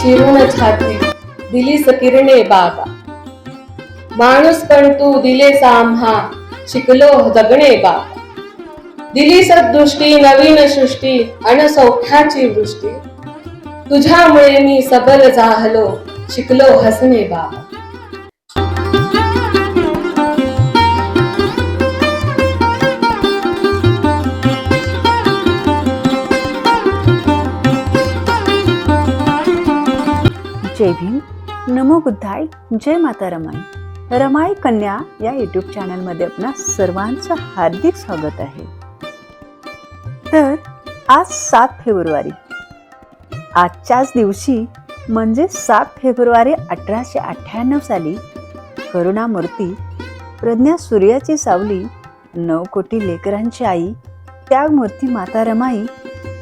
चिरून छाती दिलीस किरणे बाबा। माणूस पण तू दिले आम्हा शिकलो जगणे बाबा। दिली सदृष्टी नवीन सृष्टी अन सौख्याची वृष्टी। तुझ्यामुळे मी सबल जाहलो शिकलो हसणे बाबा। जय भीम. नमो बुद्धाय. जय माता रमाई. रमाई कन्या या युट्यूब चॅनलमध्ये आपणा सर्वांचं हार्दिक स्वागत आहे. तर आज सात फेब्रुवारी. आजच्याच दिवशी म्हणजे सात फेब्रुवारी अठराशे अठ्ठ्याण्णव साली करुणामूर्ती प्रज्ञा सूर्याची सावली नऊ कोटी लेकरांची आई त्यागमूर्ती माता रमाई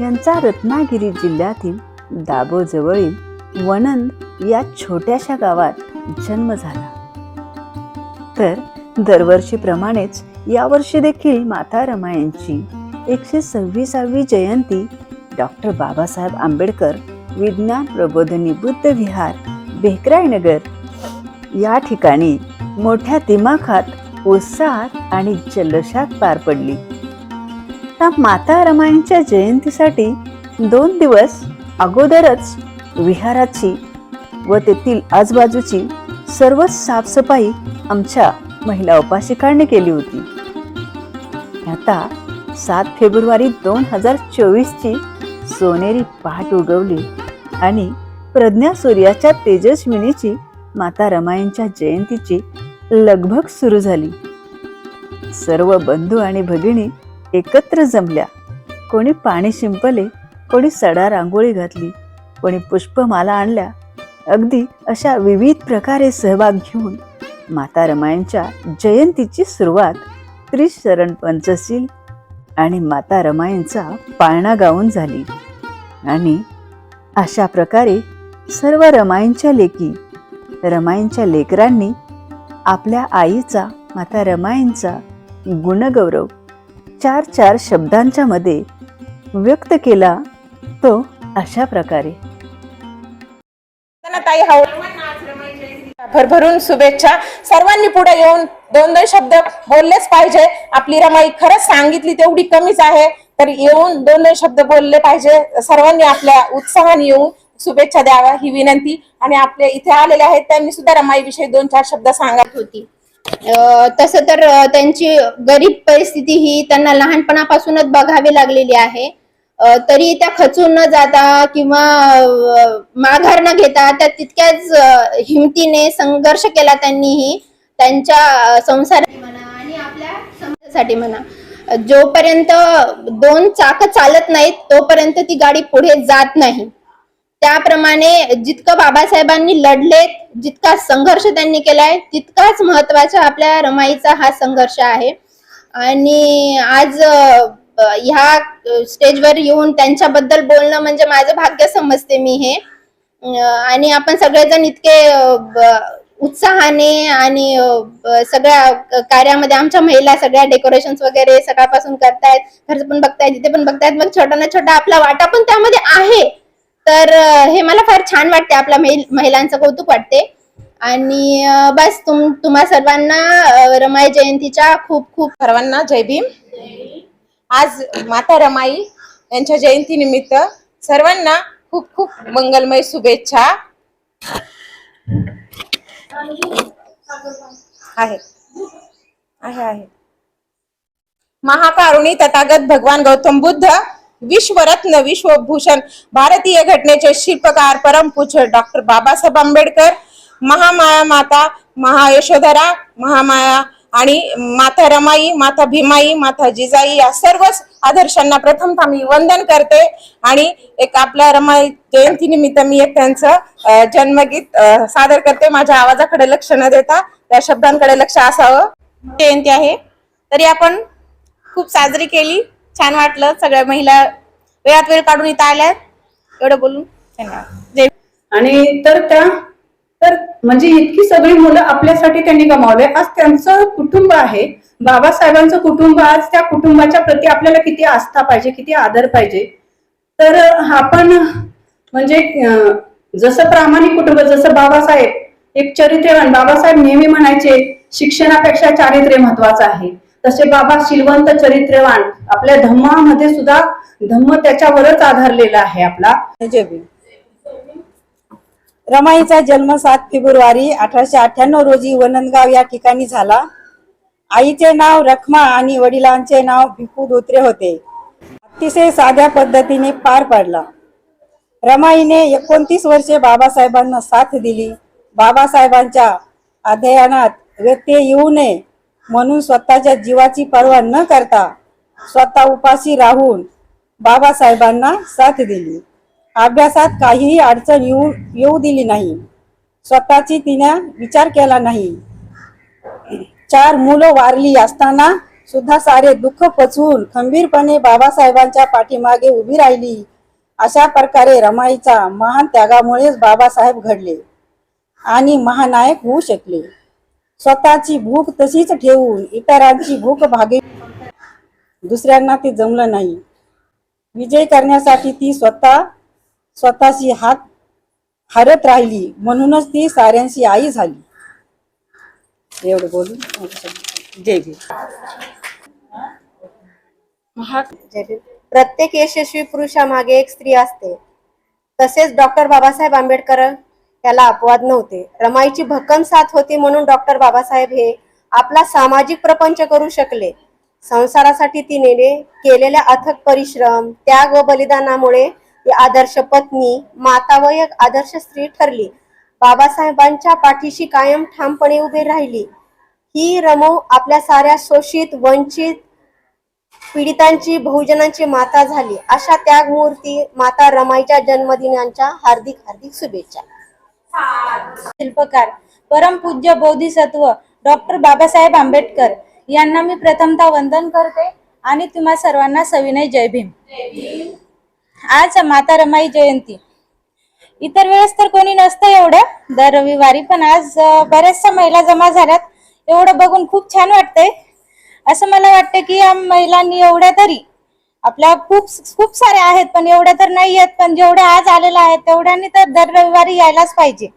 यांचा रत्नागिरी जिल्ह्यातील दाभोजवळील वनंद या छोट्याशा गावात जन्म झाला. तर दरवर्षीप्रमाणेच यावर्षी देखील माता रमायांची एकशे सव्वीसावी जयंती डॉक्टर बाबासाहेब आंबेडकर विज्ञान प्रबोधनी बुद्ध विहार बेकरायनगर या ठिकाणी मोठ्या दिमाखात उत्साहात आणि जल्लोषात पार पडली. माता रमाईंच्या जयंतीसाठी दोन दिवस अगोदरच विहाराची व तेथील आजूबाजूची सर्व साफसफाई आमच्या महिला उपासिकांनी केली होती. आता सात फेब्रुवारी दोन हजार चोवीसची सोनेरी पहाट उगवली आणि प्रज्ञा सूर्याच्या तेजस्विनीची माता रमाईंच्या जयंतीची लगभग सुरू झाली. सर्व बंधू आणि भगिनी एकत्र जमल्या. कोणी पाणी शिंपले कोणी सडा रांगोळी घातली. कोणी पुष्पमाला आणल्या अगदी अशा विविध प्रकारे सहभाग घेऊन माता रमायांच्या जयंतीची सुरुवात त्रिशरण पंचशील आणि माता रमायांचा पाळणा गाऊन झाली. आणि अशा प्रकारे सर्व रमाईंच्या लेकी रमाईंच्या लेकरांनी आपल्या आईचा माता रमाईंचा गुणगौरव चार चार शब्दांच्या मध्ये व्यक्त केला तो अशा प्रकारे. काही हवं. भरभरून शुभेच्छा. सर्वांनी पुढे येऊन दोन दोन शब्द बोललेच पाहिजे. आपली रमाई खरंच सांगितली तेवढी कमीच आहे तर येऊन दोन दोन शब्द बोलले पाहिजे. सर्वांनी आपल्या उत्साहाने येऊन शुभेच्छा द्याव्या ही विनंती. आणि आपले इथे आलेले आहेत त्यांनी सुद्धा रमाई विषयी दोन चार शब्द सांगत होती. तसं तर त्यांची गरीब परिस्थिती ही त्यांना लहानपणापासूनच बघावी लागलेली आहे. तरी त्या खचून न जाता किंवा माघार न घेता त्या तितक्याच हिमतीने संघर्ष केला त्यांनीही. त्यांच्या संसार संसारासाठी म्हणा आणि आपल्या समाजासाठी म्हणा. जोपर्यंत दोन चाक चालत नाहीत तोपर्यंत ती गाडी पुढे जात नाही. त्याप्रमाणे जितकं बाबासाहेबांनी लढलेत जितका संघर्ष त्यांनी केलाय तितकाच महत्त्वाचा आपल्या रमाईचा हा संघर्ष आहे. आणि आज ह्या स्टेजवर येऊन त्यांच्याबद्दल बोलणं म्हणजे माझं भाग्य समजते मी हे. आणि आपण सगळेजण इतके उत्साहाने आणि सगळ्या कार्यामध्ये आमच्या महिला सगळ्या डेकोरेशन वगैरे सकाळपासून करतायत घरचं पण बघतायत जिथे पण बघतायत मग छोटा ना छोटा आपला वाटा पण त्यामध्ये आहे. तर हे मला फार छान वाटते आपल्या महिलांचं कौतुक वाटते. आणि बस तुम तुम्हा सर्वांना रमाई जयंतीच्या खूप खूप सर्वांना जय भीम. आज माता रमाई यांच्या जयंती निमित्त सर्वांना खूप खूप मंगलमय शुभेच्छा आहे. आहे आहे. महाकारुणी तथागत भगवान गौतम बुद्ध विश्वरत्न विश्वभूषण भारतीय घटनेचे शिल्पकार परमपूज्य डॉक्टर बाबासाहेब आंबेडकर महामाया माता महायशोधरा महामाया आणि माता रमाई माता भीमाई माता जिजाई या सर्वच आदर्शांना प्रथमतः मी वंदन करते. आणि एक आपल्या रमाई जयंती निमित्त मी एक त्यांचं जन्मगीत सादर करते. माझ्या आवाजाकडे लक्ष न देता त्या शब्दांकडे लक्ष असावं. जयंती आहे. तरी आपण खूप साजरी केली. छान वाटलं. सगळ्या महिला वेळात वेळ काढून इथं आल्या एवढं बोलून. धन्यवाद. आणि तर त्या तर म्हणजे इतकी सगळी मुलं आपल्यासाठी त्यांनी गमावले. आज त्यांचं कुटुंब आहे. बाबासाहेबांचं कुटुंब आज त्या कुटुंबाच्या प्रती आपल्याला किती आस्था पाहिजे किती आदर पाहिजे. तर आपण म्हणजे जसं प्रामाणिक कुटुंब जसं बाबासाहेब एक चरित्रवान. बाबासाहेब नेहमी म्हणायचे शिक्षणापेक्षा चारित्र्य महत्वाचं आहे. तसे बाबा शिलवंत चरित्रवान. आपल्या धम्मामध्ये सुद्धा धम्म त्याच्यावरच आधारलेला आहे आपला. जय भीम. रमाईचा जन्म सात फेब्रुवारी अठराशे अठ्ठ्याण्णव रोजी वनंदगाव या ठिकाणी झाला. आईचे नाव रखमा आणि वडिलांचे नाव भिकू धोत्रे होते. अतिशय साध्या पद्धतीने पार पडला. रमाईने एकोणतीस वर्षे बाबासाहेबांना साथ दिली. बाबासाहेबांच्या अध्ययनात व्यत्यय येऊ नये म्हणून स्वतःच्या जीवाची पर्वा न करता स्वतः उपाशी राहून बाबासाहेबांना साथ दिली. अभ्यासात काहीही अडचण येऊ येऊ दिली नाही. स्वतःची तिने विचार केला नाही. चार मुलं वारली असताना सुद्धा सारे दुःख पचवून खंबीरपणे बाबासाहेबांच्या पाठीमागे उभी राहिली. अशा प्रकारे रमाईचा महान त्यागामुळेच बाबासाहेब घडले आणि महानायक होऊ शकले. स्वतःची भूक तशीच ठेवून इतरांची भूक भागे दुसऱ्यांना ते जमलं नाही. विजय करण्यासाठी ती स्वतः स्वतःशी हात हरत राहिली. म्हणूनच ती साऱ्यांची आई झाली. एवढं बोलून जय भीम प्रत्येक यशस्वी पुरुषामागे एक स्त्री असते. तसेच डॉक्टर बाबासाहेब आंबेडकर याला अपवाद नव्हते. रमाईची भक्कम साथ होती म्हणून डॉक्टर बाबासाहेब हे आपला सामाजिक प्रपंच करू शकले. संसारासाठी तिने केलेल्या अथक परिश्रम त्याग व बलिदानामुळे ती आदर्श पत्नी माता व एक आदर्श स्त्री ठरली. बाबासाहेबांच्या पाठीशी कायम ठामपणे उभी राहिली. ही रमो आपल्या साऱ्या शोषित वंचित पीडितांची बहुजनांची माता झाली. अशा त्यागमूर्ती माता रमाईच्या जन्मदिनांच्या हार्दिक हार्दिक शुभेच्छा. शिल्पकार परमपूज्य बोधिसत्व डॉक्टर बाबासाहेब आंबेडकर यांना मी प्रथमतः वंदन करते आणि तुम्हा सर्वांना सविनय जय भीम. आज माता रमाई जयंती. इतर वेळेस तर कोणी नसतं एवढं. दर रविवारी पण आज बऱ्याचशा महिला जमा झाल्यात. एवढं बघून खूप छान वाटतंय. असं मला वाटतं की या महिलांनी एवढ्या तरी आपल्या खूप खूप साऱ्या आहेत पण एवढ्या तर नाही आहेत. पण जेवढ्या आज आलेल्या आहेत तेवढ्यांनी तर दर रविवारी यायलाच पाहिजे.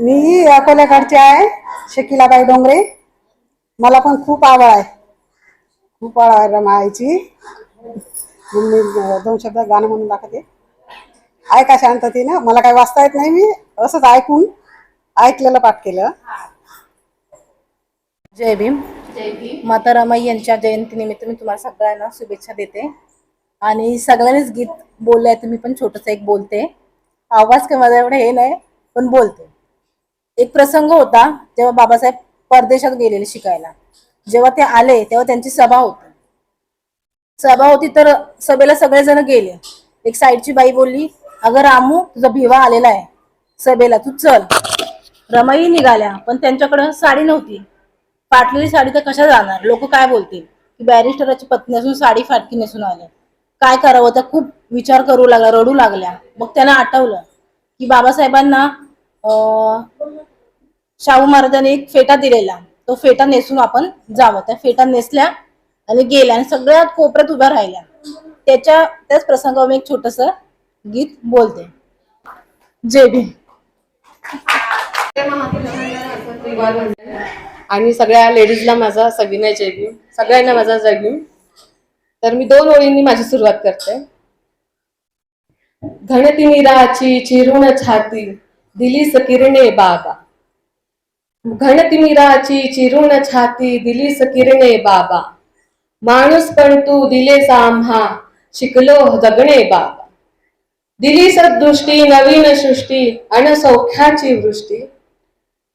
मी अकोल्याकडची आहे शकिलाबाई डोंगरे. मला पण खूप आवड आहे. खूप आवड आहे रमाईची म्हणून मी दोन शब्द गाणं म्हणून दाखवते. ऐका शांततेनं. मला काही वाचता येत नाही मी. असंच ऐकून ऐकलेलं पाठ केलं. जय भीम. माता रमाई यांच्या जयंतीनिमित्त मी तुम्हाला सगळ्यांना शुभेच्छा देते. आणि सगळ्यांनीच गीत बोलले आहे तुम्ही पण छोटस एक बोलते. आवाज काय माझा एवढा हे नाही पण बोलते. एक प्रसंग होता जेव्हा बाबासाहेब परदेशात गेलेले शिकायला. जेव्हा ते आले तेव्हा त्यांची सभा होती. सभा होती तर सभेला सगळेजण गेले. एक साईडची बाई बोलली अगं रामू तुझा भिवा आलेला आहे. सभेला तू चल. रमाई निघाल्या पण त्यांच्याकडं साडी नव्हती. फाटलेली साडी तर कशा जाणार? लोक काय बोलतील? की बॅरिस्टराची पत्नी असून साडी फाटकी नेसून आले. काय करावं? त्या खूप विचार करू लागला रडू लागल्या. मग त्यांना आठवलं की बाबासाहेबांना अं, शाहू महाराजांनी एक फेटा दिलेला. तो फेटा नेसून आपण जावं. त्या फेटा नेसल्या आणि गेल्या आणि सगळ्या कोपऱ्यात उभ्या राहिल्या. त्याच्या त्याच प्रसंगावर मी एक छोटस गीत बोलते. जय भीम. आणि सगळ्या लेडीजला माझा सविनय जय भीम. सगळ्यांना माझा जय भीम. तर मी दोन ओळींनी माझी सुरुवात करते. घणती निराची चिरून छाती दिलीस किरणे बाबा. घनती मिराची चिरून छाती दिलीस किरणे बाबा माणूस पण तू दिलेस आम्हा शिकलो जगणे बाबा दिली सदृष्टी नवीन सृष्टी अनसौख्याची वृष्टी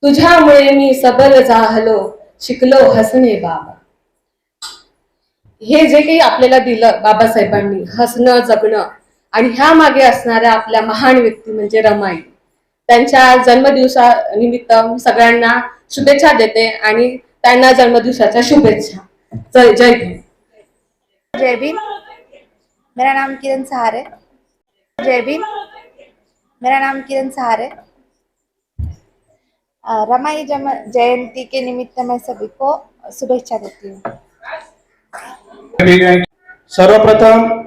तुझ्यामुळे मी सबल जाहलो शिकलो हसणे बाबा हे जे काही आपल्याला दिलं बाबासाहेबांनी हसणं जगणं आणि ह्या मागे असणाऱ्या आपल्या महान व्यक्ती म्हणजे रमाई. त्यांच्या जन्मदिवसा निमित्त मी सगळ्यांना शुभेच्छा देते आणि त्यांना जन्मदिवसाच्या शुभेच्छा. जय जय भीम. जय भीम. मेरा नाम किरण सहारे. जय भीम. मेरा नाम किरण सहारे. अ, रमाई जम जयंती के निमित्त मैं सभी को शुभेच्छा देती हूँ। सर्वप्रथम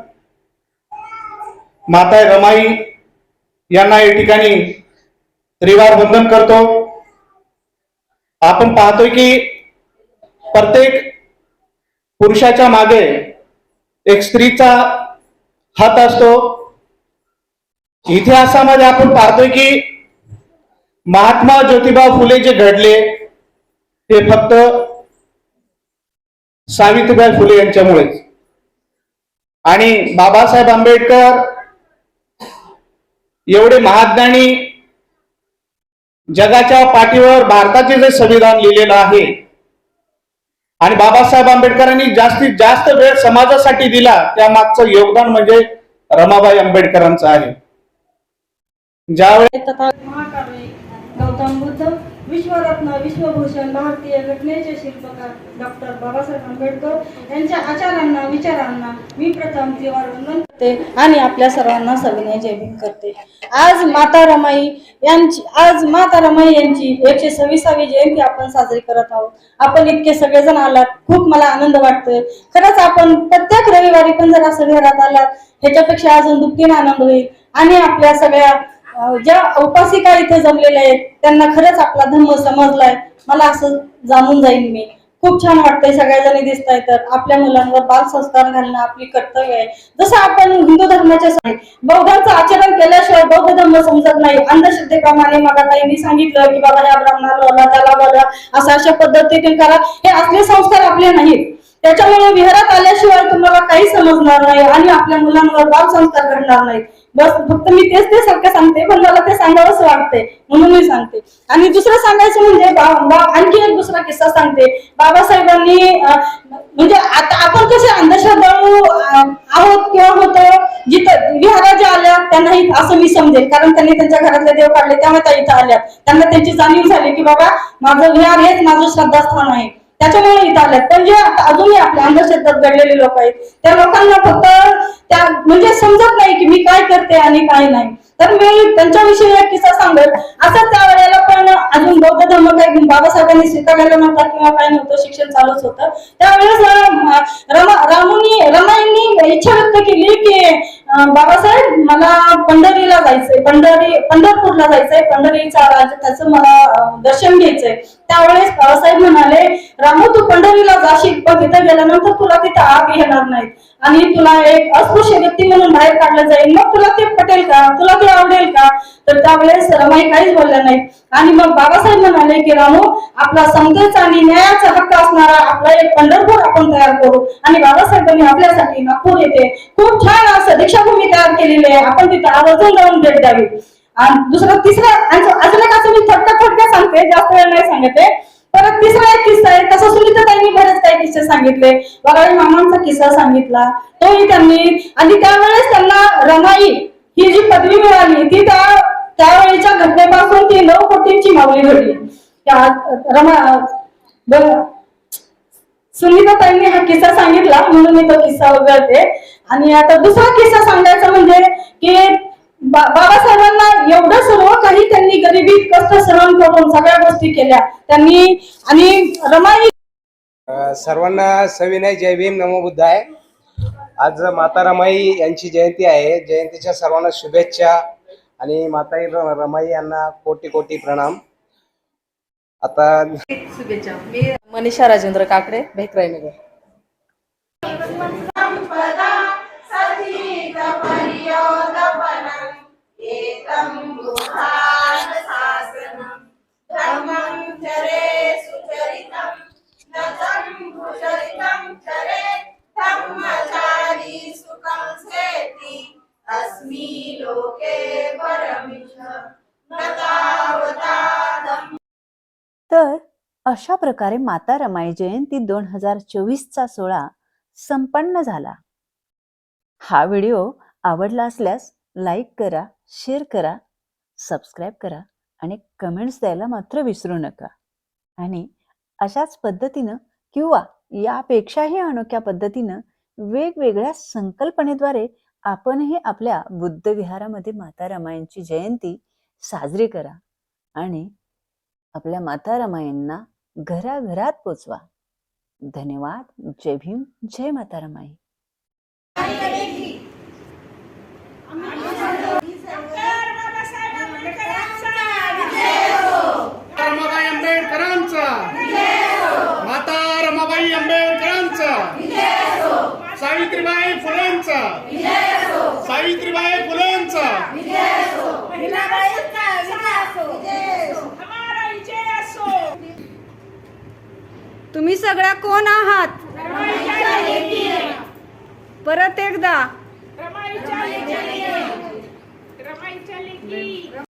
माता रमाई यांना या ठिकाणी त्रिवार वंदन करतो. आपण पाहतोय की प्रत्येक पुरुषाच्या मागे एक स्त्रीचा हात असतो. इतिहासामध्ये आपण पाहतोय की महात्मा ज्योतिबा फुले जे घडले ते फक्त सावित्रीबाई फुले यांच्यामुळेच. आणि बाबासाहेब आंबेडकर एवढे महाज्ञानी जगाच्या पाठीवर भारताचे जे संविधान लिहिलेलं आहे आणि बाबासाहेब आंबेडकरांनी जास्तीत जास्त वेळ समाजासाठी दिला त्या मागचं योगदान म्हणजे रमाबाई आंबेडकरांचं आहे. ज्यावेळी गौतम बुद्ध विश्वरत्न विश्वभूषण भारतीय घटनेचे शिल्पकार डॉक्टर बाबासाहेब आंबेडकर यांच्या आचारांना विचारांना मी प्रथम त्रिवार वंदन करते आणि आपल्या सर्वांना सविनय जयभीम करते. आज माता रमाई यांची आज माता रमाई यांची एकशे सव्वीसावी जयंती आपण साजरी करत आहोत. आपण इतके सगळेजण आलात खूप मला आनंद वाटतोय. खरंच आपण प्रत्येक रविवारी पण जर असं घरात आलात ह्याच्यापेक्षा अजून दुप्पटीने आनंद होईल. आणि आपल्या सगळ्या ज्या उपासिका इथे जमलेल्या आहेत त्यांना खरंच आपला धर्म समजलाय. मला असं जाणून जाईन मी. खूप छान वाटतंय सगळ्या जणी दिसताय तर. आपल्या मुलांवर बाल संस्कार घालणं आपली कर्तव्य आहे. जसं आपण हिंदू धर्माच्या आहे बौद्धांचं आचरण केल्याशिवाय बौद्ध धर्म समजत नाही. अंधश्रद्धेप्रमाणे मगाताईंनी सांगितलं की बाबा या ब्राह्मणाला बोला त्याला बोला असं अशा पद्धतीने करा. हे असले संस्कार आपले नाहीत. त्याच्यामुळे विहारात आल्याशिवाय तुम्हाला काही समजणार नाही आणि आपल्या मुलांवर बाल संस्कार घडणार नाहीत. बस फक्त मी तेच ते सारखं सांगते पण मला ते सांगावंच वाटते म्हणून मी सांगते. आणि दुसरं सांगायचं म्हणजे बा- बा- आणखी एक दुसरा किस्सा सांगते. बाबासाहेबांनी म्हणजे आता आपण कसे अंधश्रद्धाळू आहोत किंवा होतो जिथं विहारा ज्या आल्या त्यांनाही असं मी समजेल. कारण त्यांनी त्यांच्या घरातले देव काढले त्यामुळे त्या इथं आल्या. त्यांना त्यांची जाणीव झाली की बाबा माझं विहार हेच माझं श्रद्धास्थान आहे. त्याच्यामुळे इथं आल्यात. पण जे अजूनही आपल्या अंधश्रद्धात घडलेले लोक आहेत त्या लोकांना फक्त त्या म्हणजे समजत नाही की मी काय करते आणि काय नाही. तर मी त्यांच्याविषयी एक किस्सा सांगेल. असं त्यावेळेला पण अजून बौद्ध धर्म काही बाबासाहेबांनी स्वीकारलेला नव्हता किंवा काय नव्हतं शिक्षण चालूच होतं. त्यावेळेस अं, रमा रामुनी रमाईंनी इच्छा व्यक्त केली की बाबासाहेब मला पंढरीला जायचंय. पंढरी पंढरपूरला जायचंय. पंढरीचा राज त्याचं मला दर्शन घ्यायचंय. त्यावेळेस बाबासाहेब म्हणाले रामू तू पंढरीला जाशील पण तिथे गेल्यानंतर तुला तिथे आग येणार नाही आणि तुला एक अस्पृश्य व्यक्ती म्हणून बाहेर काढलं जाईल. मग तुला ते पटेल का? तुला ते आवडेल का? तर त्यावेळेस रमाई काहीच बोलल्या नाही. आणि मग बाबासाहेब म्हणाले की रामू आपला समतेचा आणि न्यायाचा हक्क असणारा आपला एक पंढरपूर आपण तयार करू. आणि बाबासाहेबांनी आपल्यासाठी नागपूर येथे खूप छान असं दीक्षाभूमी तयार केलेली आहे. आपण तिथे आवर्जून जाऊन भेट द्यावी. आणि दुसरं तिसरं अजून एक असं मी थोडक्यात थोडक्यात सांगते जास्त वेळ नाही सांगते. परत तिसरा एक किस्सा आहे. तसं सुनीताताईंनी बरेच काही किस्से सांगितले. वराळी मामांचा किस्सा सांगितला. तोही त्यांनी आणि त्यावेळेस त्यांना रमाई ही जी पदवी मिळाली ती त्या त्यावेळेच्या घटनेपासून ती नऊ कोटींची मागणी घडली. रमा ब- सुनीताताईंनी हा किस्सा सांगितला म्हणून मी तो किस्सा वगळते आणि आता दुसरा किस्सा सांगायचा म्हणजे की बा- बाबासाहेबांना एवढं सर्व काही त्यांनी गरिबी कष्ट सहन करून सगळ्या गोष्टी केल्या. त्यांनी आणि रमाई सर्वांना सविनय जय भीम नमो बुद्ध आहे. आज माता रमाई यांची जयंती आहे. जयंतीच्या सर्वांना शुभेच्छा आणि माता रमाई यांना कोटी कोटी प्रणाम. आता मनीषा राजेंद्र काकडे भेकराईनगर तर अशा प्रकारे माता रमाई जयंती दोन हजार चोवीसचा सोहळा संपन्न झाला. हा व्हिडिओ आवडला असल्यास लाईक करा शेअर करा सबस्क्राईब करा आणि कमेंट्स द्यायला मात्र विसरू नका. आणि अशाच पद्धतीनं किंवा यापेक्षाही अनोख्या पद्धतीनं वेगवेगळ्या संकल्पनेद्वारे आपणही आपल्या बुद्ध विहारामध्ये माता रमायांची जयंती साजरी करा आणि आपल्या माता रमायांना घराघरात पोचवा. धन्यवाद. जय भीम. जय माता रमाई. रमाबाई आंबेडकरांचा. माता रमाबाई आंबेडकरांचा. सावित्रीबाई फुलेंचा. सावित्रीबाई फुलेंचा. तुम्ही सगळ्या कोण आहात? परत एकदा.